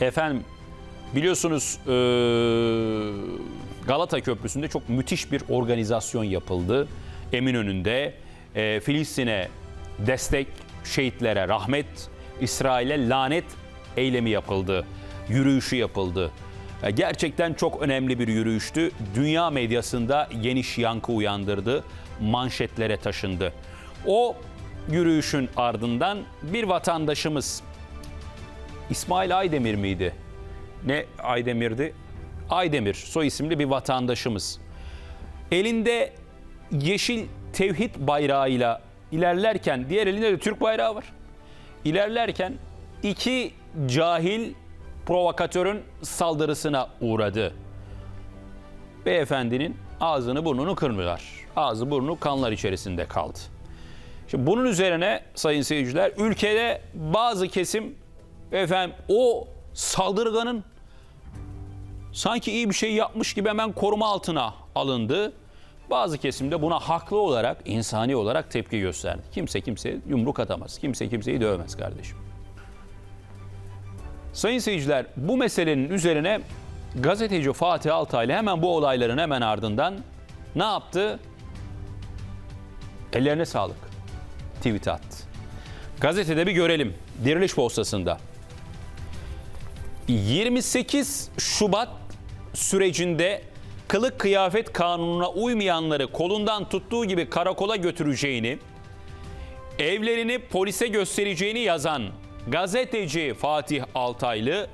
Efendim biliyorsunuz eee, Galata Köprüsü'nde çok müthiş bir organizasyon yapıldı. Eminönü'nde eee, Filistin'e destek, şehitlere rahmet, İsrail'e lanet eylemi yapıldı. Yürüyüşü yapıldı. E, Gerçekten çok önemli bir yürüyüştü. Dünya medyasında geniş yankı uyandırdı. Manşetlere taşındı. O yürüyüşün ardından bir vatandaşımız İsmail Aydemir miydi? Ne Aydemir'di? Aydemir soy isimli bir vatandaşımız. Elinde yeşil tevhid bayrağıyla ilerlerken diğer elinde de Türk bayrağı var. İlerlerken iki cahil provokatörün saldırısına uğradı. Beyefendinin ağzını burnunu kırmıyorlar. Ağzı burnu kanlar içerisinde kaldı. Şimdi bunun üzerine sayın seyirciler ülkede bazı kesim efendim o saldırganın sanki iyi bir şey yapmış gibi hemen koruma altına alındı. Bazı kesimde buna haklı olarak, insani olarak tepki gösterdi. Kimse kimseye yumruk atamaz. Kimse kimseyi dövemez kardeşim. Sayın seyirciler bu meselenin üzerine gazeteci Fatih Altaylı hemen bu olayların hemen ardından ne yaptı? Ellerine sağlık. Tweet attı. Gazetede bir görelim. Diriliş postasında. 28 Şubat sürecinde kılık kıyafet kanununa uymayanları kolundan tuttuğu gibi karakola götüreceğini, evlerini polise göstereceğini yazan gazeteci Fatih Altaylı,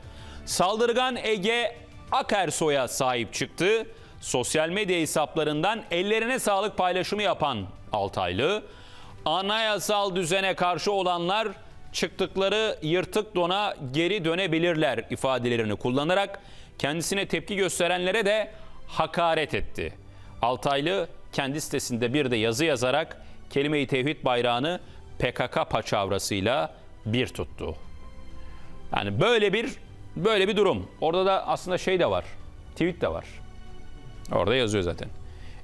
saldırgan Ege Akersoy'a sahip çıktı. Sosyal medya hesaplarından ellerine sağlık paylaşımı yapan Altaylı, anayasal düzene karşı olanlar çıktıkları yırtık dona geri dönebilirler ifadelerini kullanarak kendisine tepki gösterenlere de hakaret etti. Altaylı kendi sitesinde bir de yazı yazarak kelime-i tevhid bayrağını PKK paçavrasıyla bir tuttu. Yani böyle bir böyle bir durum. Orada da aslında şey de var. Tweet de var. Orada yazıyor zaten.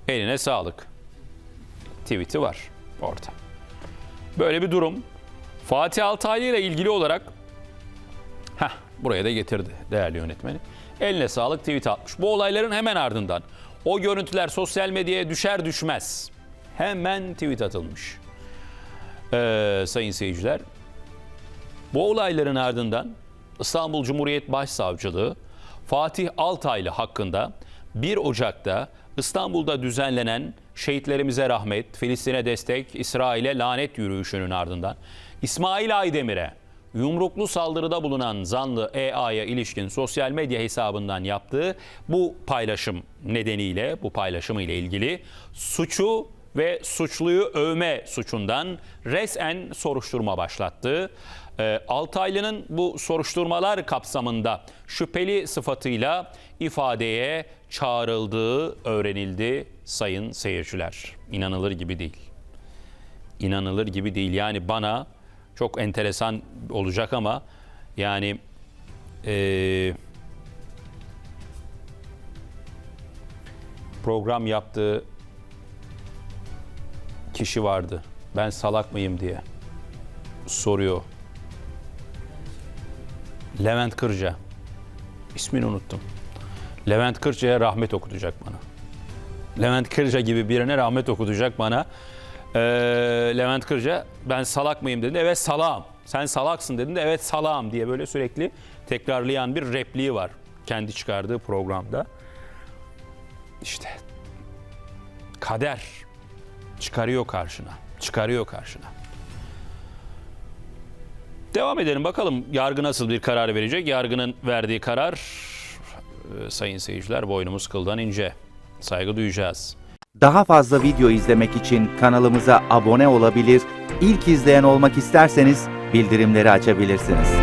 Eline sağlık. Tweet'i var orada. Böyle bir durum. Fatih Altaylı ile ilgili olarak heh, buraya da getirdi değerli yönetmeni. Eline sağlık tweet atmış. Bu olayların hemen ardından o görüntüler sosyal medyaya düşer düşmez hemen tweet atılmış. Ee, sayın seyirciler. Bu olayların ardından İstanbul Cumhuriyet Başsavcılığı Fatih Altaylı hakkında 1 Ocak'ta İstanbul'da düzenlenen şehitlerimize rahmet, Filistin'e destek, İsrail'e lanet yürüyüşünün ardından İsmail Aydemir'e yumruklu saldırıda bulunan zanlı EA'ya ilişkin sosyal medya hesabından yaptığı bu paylaşım nedeniyle, bu paylaşımı ile ilgili suçu ve suçluyu övme suçundan resmen soruşturma başlattı. Ee, Altaylı'nın bu soruşturmalar kapsamında şüpheli sıfatıyla ifadeye çağrıldığı öğrenildi sayın seyirciler. İnanılır gibi değil. İnanılır gibi değil. Yani bana çok enteresan olacak ama yani eee, program yaptığı kişi vardı. Ben salak mıyım diye soruyor. Levent Kırca. İsmini unuttum. Levent Kırca'ya rahmet okutacak bana. Levent Kırca gibi birine rahmet okutacak bana. Ee, Levent Kırca ben salak mıyım dedi. Evet salağım. Sen salaksın dedin de evet salağım diye böyle sürekli tekrarlayan bir repliği var. Kendi çıkardığı programda. İşte kader çıkarıyor karşına. Çıkarıyor karşına. Devam edelim bakalım yargı nasıl bir karar verecek. Yargının verdiği karar e, sayın seyirciler boynumuz kıldan ince. Saygı duyacağız. Daha fazla video izlemek için kanalımıza abone olabilir, ilk izleyen olmak isterseniz bildirimleri açabilirsiniz.